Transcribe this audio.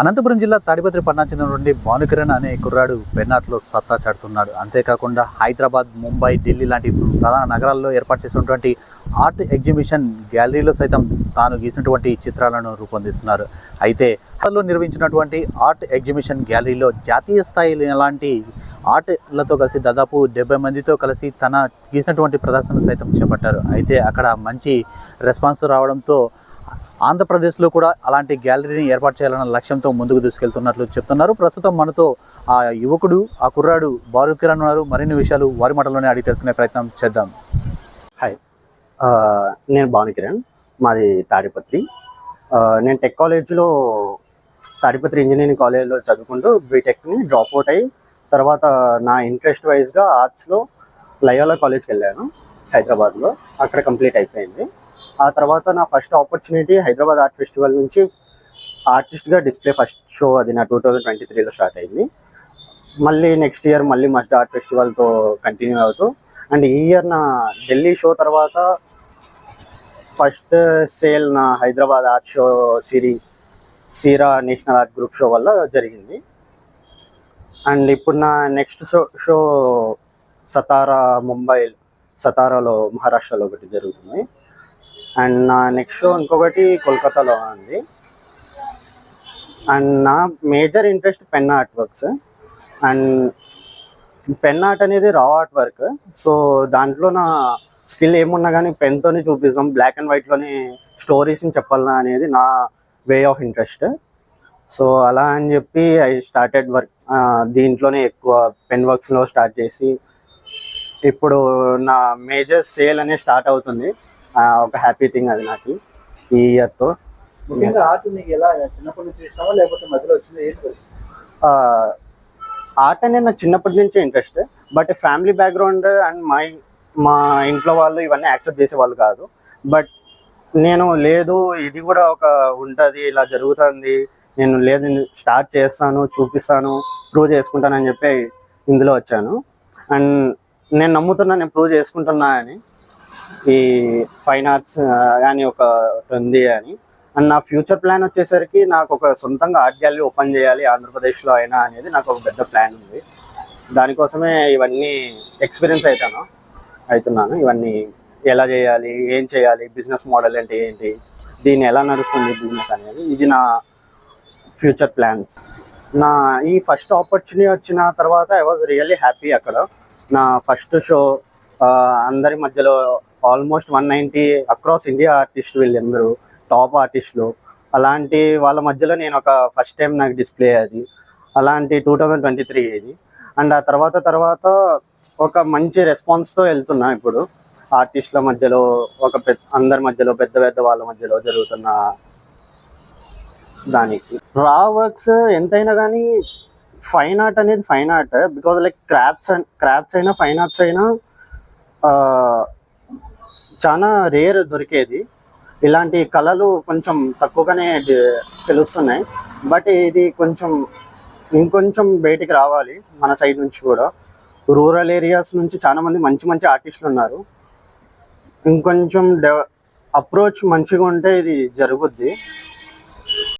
అనంతపురం జిల్లా తాడిపత్రి పట్టణం చెందినటువంటి భానుకిరణ్ అనే కుర్రాడు పెన్నాట్లో సత్తా చాటుతున్నాడు. అంతేకాకుండా హైదరాబాద్ ముంబై ఢిల్లీ లాంటి ప్రధాన నగరాల్లో ఏర్పాటు చేసినటువంటి ఆర్ట్ ఎగ్జిబిషన్ గ్యాలరీలో సైతం తాను గీసినటువంటి చిత్రాలను రూపొందిస్తున్నారు. అయితే అతను నిర్వహించినటువంటి ఆర్ట్ ఎగ్జిబిషన్ గ్యాలరీలో జాతీయ స్థాయిలో ఎలాంటి ఆర్ట్లతో కలిసి దాదాపు డెబ్బై మందితో కలిసి తన గీసినటువంటి ప్రదర్శన సైతం చేపట్టారు. అయితే అక్కడ మంచి రెస్పాన్స్ రావడంతో ఆంధ్రప్రదేశ్లో కూడా అలాంటి గ్యాలరీని ఏర్పాటు చేయాలన్న లక్ష్యంతో ముందుకు దూసుకెళ్తున్నట్లు చెప్తున్నారు. ప్రస్తుతం మనతో ఆ యువకుడు ఆ కుర్రాడు బాలు కిరణ్ ఉన్నారు. మరిన్ని విషయాలు వారి మాటల్లోనే అడిగి తెలుసుకునే ప్రయత్నం చేద్దాం. హాయ్. నేను భానుకిరణ్ మాది తాడిపత్రి. నేను టెక్ కాలేజ్లో తాడిపత్రి ఇంజనీరింగ్ కాలేజ్లో చదువుకుంటూ బీటెక్ని డ్రాప్ అవుట్ అయ్యి తర్వాత నా ఇంట్రెస్ట్ వైజ్గా ఆర్ట్స్లో లయోలా కాలేజ్కి వెళ్ళాను హైదరాబాద్లో. అక్కడ కంప్లీట్ అయిపోయింది. ఆ తర్వాత నా first opportunity Hyderabad art festival నుంచి ఆర్టిస్ట్గా డిస్ప్లే ఫస్ట్ షో అది నా టూ థౌజండ్ ట్వంటీ త్రీలో స్టార్ట్ అయింది. మళ్ళీ నెక్స్ట్ ఇయర్ మళ్ళీ మస్ట్ ఆర్ట్ ఫెస్టివల్తో కంటిన్యూ అవుతూ అండ్ ఈ ఇయర్ నా ఢిల్లీ షో తర్వాత ఫస్ట్ సేల్ నా హైదరాబాద్ ఆర్ట్ షో సిరీ సీరా నేషనల్ ఆర్ట్ గ్రూప్ షో వల్ల జరిగింది. అండ్ ఇప్పుడు నా next show show Satara Mumbai సతారాలో మహారాష్ట్రలో ఒకటి జరుగుతుంది. అండ్ నా నెక్స్ట్ షో ఇంకొకటి కోల్కతాలో ఉంది. అండ్ నా major interest pen art works and pen art అనేది రా ఆర్ట్ వర్క్ సో దాంట్లో నా స్కిల్ ఏమున్నా కానీ పెన్తోనే చూపిస్తాం. బ్లాక్ అండ్ వైట్లోనే స్టోరీస్ని చెప్పాలన్నా అనేది నా వే ఆఫ్ ఇంట్రెస్ట్ సో అలా అని చెప్పి ఐ స్టార్టెడ్ వర్క్ దీంట్లోనే ఎక్కువ పెన్ వర్క్స్లో స్టార్ట్ చేసి ఇప్పుడు నా మేజర్ సేల్ అనేది స్టార్ట్ అవుతుంది. ఒక హ్యాపీ థింగ్ అది నాకు ఈ ఇయర్తో ముఖ్యంగా ఆర్ట్ నీకు ఎలా చిన్నప్పటి నుంచి ఇష్టమా లేకపోతే మధ్యలో వచ్చింది? ఆర్ట్ అనేది నాకు చిన్నప్పటి నుంచి interest but family background and my మా ఇంట్లో వాళ్ళు ఇవన్నీ యాక్సెప్ట్ చేసేవాళ్ళు కాదు. బట్ నేను లేదు ఇది కూడా ఒక ఉంటుంది ఇలా జరుగుతుంది. నేను లేదు స్టార్ట్ చేస్తాను చూపిస్తాను ప్రూవ్ చేసుకుంటానని చెప్పి ఇందులో వచ్చాను. అండ్ నేను నమ్ముతున్నా నేను ప్రూవ్ చేసుకుంటున్నా అని. ఈ ఫైన్ ఆర్ట్స్ కానీ ఒక ఉంది అని. అండ్ నా ఫ్యూచర్ ప్లాన్ వచ్చేసరికి నాకు ఒక సొంతంగా ఆర్ట్ గ్యాలరీ ఓపెన్ చేయాలి ఆంధ్రప్రదేశ్లో అయినా అనేది నాకు ఒక పెద్ద ప్లాన్ ఉంది. దానికోసమే ఇవన్నీ ఎక్స్పీరియన్స్ అవుతాను అవుతున్నాను ఇవన్నీ ఎలా చేయాలి ఏం చేయాలి బిజినెస్ మోడల్ అంటే ఏంటి దీన్ని ఎలా నడుస్తుంది బిజినెస్ అనేది ఇది నా ఫ్యూచర్ ప్లాన్స్. నా ఈ ఫస్ట్ ఆపర్చునిటీ వచ్చిన తర్వాత ఐ వాజ్ రియల్లీ హ్యాపీ అక్కడ. నా ఫస్ట్ షో అందరి మధ్యలో almost one ninety across India artist వీళ్ళందరూ టాప్ ఆర్టిస్టులు. అలాంటి వాళ్ళ మధ్యలో నేను ఒక ఫస్ట్ టైం నాకు డిస్ప్లే అది. అలాంటి టూ థౌజండ్ ట్వంటీ త్రీ ఇది. అండ్ ఆ తర్వాత తర్వాత ఒక మంచి రెస్పాన్స్తో వెళ్తున్నా ఇప్పుడు. ఆర్టిస్టుల మధ్యలో ఒక పెద్ద అందరి మధ్యలో పెద్ద పెద్ద వాళ్ళ మధ్యలో జరుగుతున్న దానికి. రా వర్క్స్ ఎంతైనా కానీ ఫైన్ ఆర్ట్ అనేది fine art. Because like crafts crafts అయినా ఫైన్ ఆర్ట్స్ అయినా చాలా రేర్ దొరికేది. ఇలాంటి కళలు కొంచెం తక్కువగానే తెలుస్తున్నాయి. బట్ ఇది కొంచెం ఇంకొంచెం బయటికి రావాలి మన సైడ్ నుంచి కూడా. రూరల్ ఏరియాస్ నుంచి చాలా మంది మంచి మంచి ఆర్టిస్టులు ఉన్నారు. ఇంకొంచెం డెవ అప్రోచ్ మంచిగా ఉంటే ఇది జరుగుద్ది.